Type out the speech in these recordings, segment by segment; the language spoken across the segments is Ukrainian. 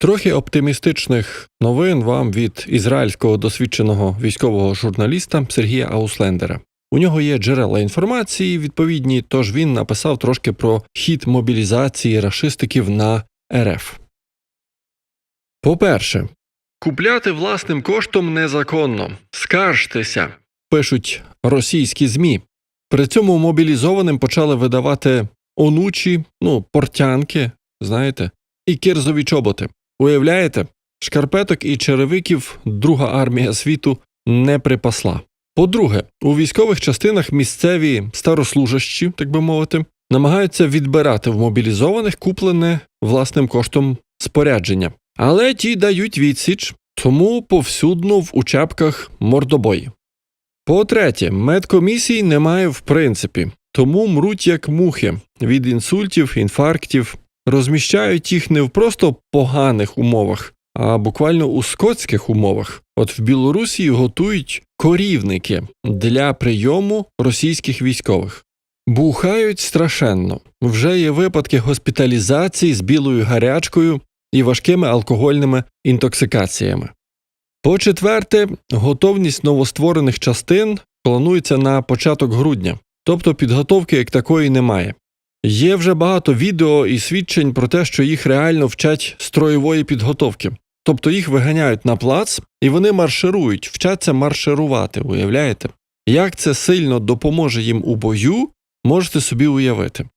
Трохи оптимістичних новин вам від ізраїльського досвідченого військового журналіста Сергія Ауслендера. У нього є джерела інформації відповідні, тож він написав трошки про хід мобілізації рашистиків на РФ. По-перше, купляти власним коштом незаконно. Скаржтеся, пишуть російські ЗМІ. При цьому мобілізованим почали видавати онучі, ну, портянки, знаєте, і кирзові чоботи. Уявляєте, шкарпеток і черевиків друга армія світу не припасла. По-друге, у військових частинах місцеві старослужащі, так би мовити, намагаються відбирати в мобілізованих куплене власним коштом спорядження, але ті дають відсіч, тому повсюдно в учебках мордобої. По-третє, медкомісій немає в принципі, тому мруть як мухи від інсультів, інфарктів, розміщають їх не в просто поганих умовах, а буквально у скотських умовах. От в Білорусі готують корівники для прийому російських військових. Бухають страшенно. Вже є випадки госпіталізації з білою гарячкою і важкими алкогольними інтоксикаціями. По четверте, готовність новостворених частин планується на початок грудня, тобто підготовки як такої немає. Є вже багато відео і свідчень про те, що їх реально вчать строєвої підготовки. Тобто їх виганяють на плац і вони марширують, вчаться марширувати, уявляєте? Як це сильно допоможе їм у бою, можете собі уявити.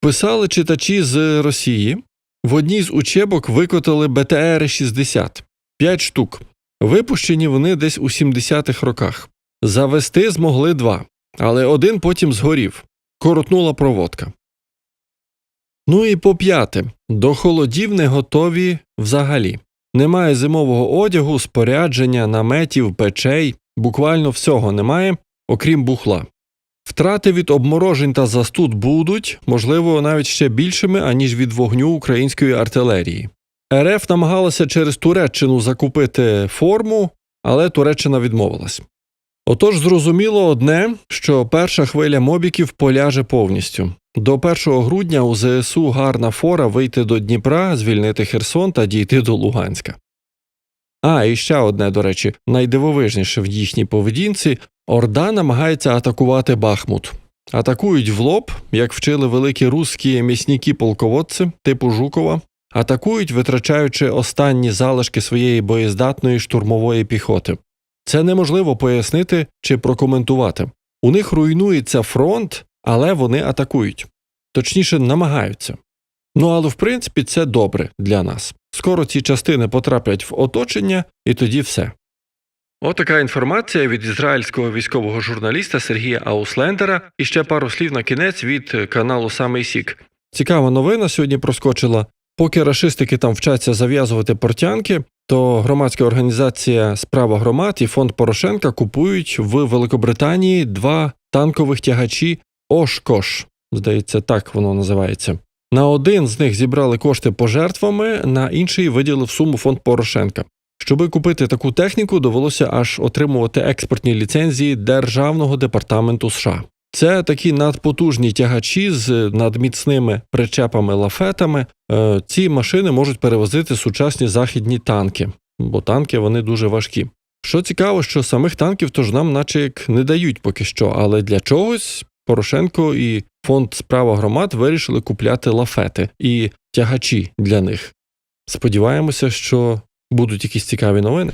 Писали читачі з Росії, в одній з учебок викотали БТР-60, 5 штук. Випущені вони десь у 70-х роках. Завести змогли два, але один потім згорів, коротнула проводка. Ну і по п'яте, до холодів не готові взагалі. Немає зимового одягу, спорядження, наметів, печей, буквально всього немає, окрім бухла. Втрати від обморожень та застуд будуть, можливо, навіть ще більшими, аніж від вогню української артилерії. РФ намагалася через Туреччину закупити форму, але Туреччина відмовилась. Отож, зрозуміло одне, що перша хвиля мобіків поляже повністю. До 1 грудня у ЗСУ гарна фора вийти до Дніпра, звільнити Херсон та дійти до Луганська. А, і ще одне, до речі, найдивовижніше в їхній поведінці Орда намагається атакувати Бахмут. Атакують в лоб, як вчили великі русські міські полководці типу Жукова, атакують, витрачаючи останні залишки своєї боєздатної штурмової піхоти. Це неможливо пояснити чи прокоментувати. У них руйнується фронт, але вони атакують. Точніше, намагаються. Ну але в принципі це добре для нас. Скоро ці частини потраплять в оточення, і тоді все. Отака інформація від ізраїльського військового журналіста Сергія Ауслендера і ще пару слів на кінець від каналу Самий Сік. Цікава новина сьогодні проскочила. Поки рашистики там вчаться зав'язувати портянки, то громадська організація Справа громад і фонд Порошенка купують в Великобританії два танкових тягачі Ошкош. Здається, так воно називається. На один з них зібрали кошти пожертвами, на інший виділив суму фонд Порошенка. Щоби купити таку техніку, довелося аж отримувати експортні ліцензії Державного департаменту США. Це такі надпотужні тягачі з надміцними причепами-лафетами. Е, Ці машини можуть перевозити сучасні західні танки, бо танки вони дуже важкі. Що цікаво, що самих танків тож нам, наче як не дають поки що, але для чогось Порошенко і фонд справа громад вирішили купляти лафети і тягачі для них. Сподіваємося, що будуть якісь цікаві новини.